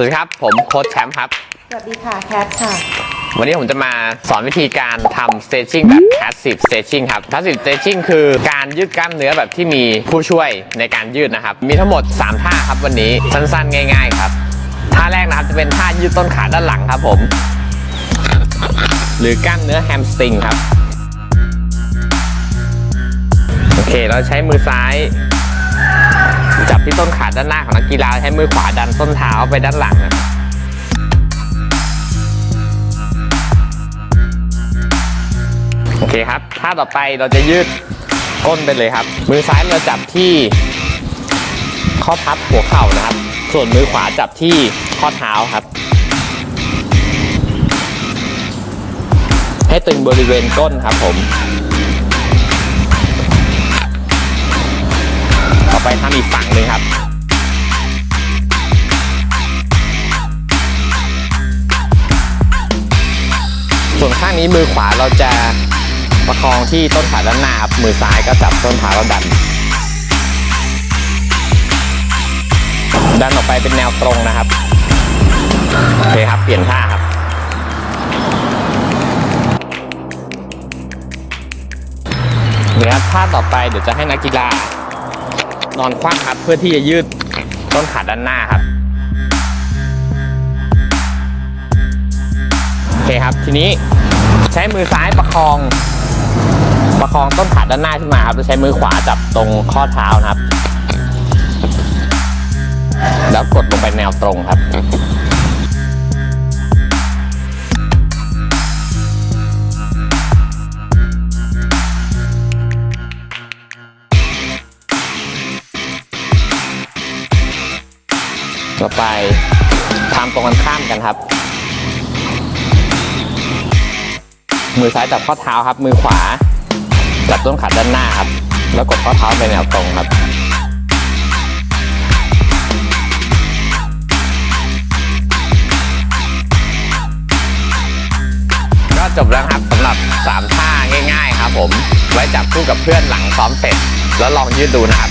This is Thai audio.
สวัสดีครับ ผมโค้ชแชมป์ครับ สวัสดีค่ะแคทค่ะ วันนี้ผมจะมาสอนวิธีการทำ stretching แบบ passive stretching ครับ passive stretching คือการยืดกล้ามเนื้อแบบที่มีผู้ช่วยในการยืดนะครับ มีทั้งหมด 3 ท่าครับวันนี้สั้นๆ ง่าย ๆ ครับ ท่าแรกนะครับจะเป็นท่ายืดต้นขาด้านหลังครับผม หรือกล้ามเนื้อแฮมสตริงครับ โอเค เราใช้มือซ้าย จับที่ต้นขาด้านหน้าของนักกีฬาใช้มือขวาดันส้นเท้าไปด้านหลังนะครับโอเคครับท่าต่อไปเราจะยืดก้นไปเลยครับ มือซ้ายเราจับที่ข้อพับหัวเข่านะครับ ส่วนมือขวาจับที่ข้อเท้าครับ ให้ตึงบริเวณก้นครับผม่อไปทำอีกฝั่งหนึ่งครับ ส่วนข้างนี้มือขวาเราจะประคองที่ต้นขาด้านหน้าครับมือซ้ายก็จับต้นขาเราดัน ดันออกไปเป็นแนวตรงนะครับโอเคครับเปลี่ยนท่าครับนี่ครับท่าต่อไปเดี๋ยวจะให้นักกีฬา นอนคว่ำครับเพื่อที่จะยืดต้นขาด้านหน้าครับโอเคครับ ทีนี้ใช้มือซ้ายประคอง ประคองต้นขาด้านหน้าขึ้นมาครับแล้วใช้มือขวาจับตรงข้อเท้านะครับ แล้วกดลงไปแนวตรงครับ ต่อไปทำตรงกันข้ามกันครับ มือซ้ายจับข้อเท้าครับ มือขวาจับต้นขาด้านหน้าครับ แล้วกดข้อเท้าไปแนวตรงครับ ก็จบแล้วครับสำหรับ 3 ท่าง่าย ๆ ครับผม ไว้จับคู่กับเพื่อนหลังซ้อมเสร็จ แล้วลองยืดดูนะครับ